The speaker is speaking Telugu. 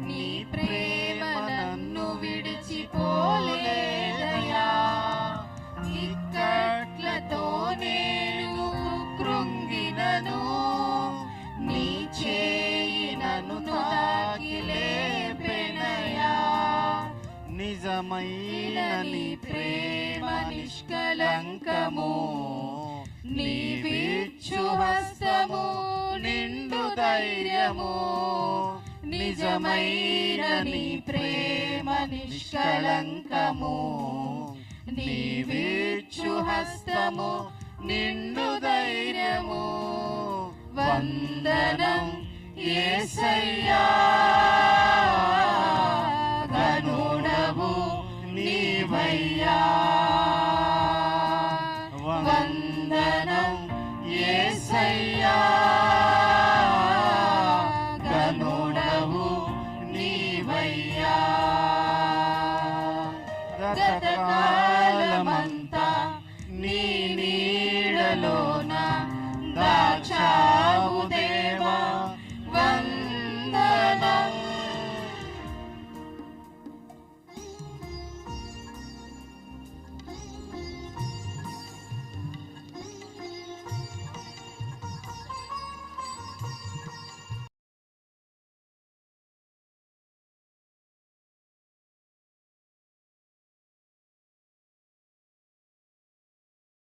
నీ ప్రేమ నన్ను విడిచిపోలేదయా ఇక్కట్లతో నేను కృంగినను. నీ చేయి నన్ను నిజమైన నీ ప్రేమ నిష్కలంకము. నీవిచ్చు హస్తము నిండు ధైర్యము. నిజమైన నీ ప్రేమ నిష్కళంకము నీ వీక్షు హస్తము నిన్ను ధైర్యము. వందనం ఏసయ్యా. నీవయ్యా. వందనం ఏసయ్యా. సకాలమంతా నీ నీడలోన దాక్షా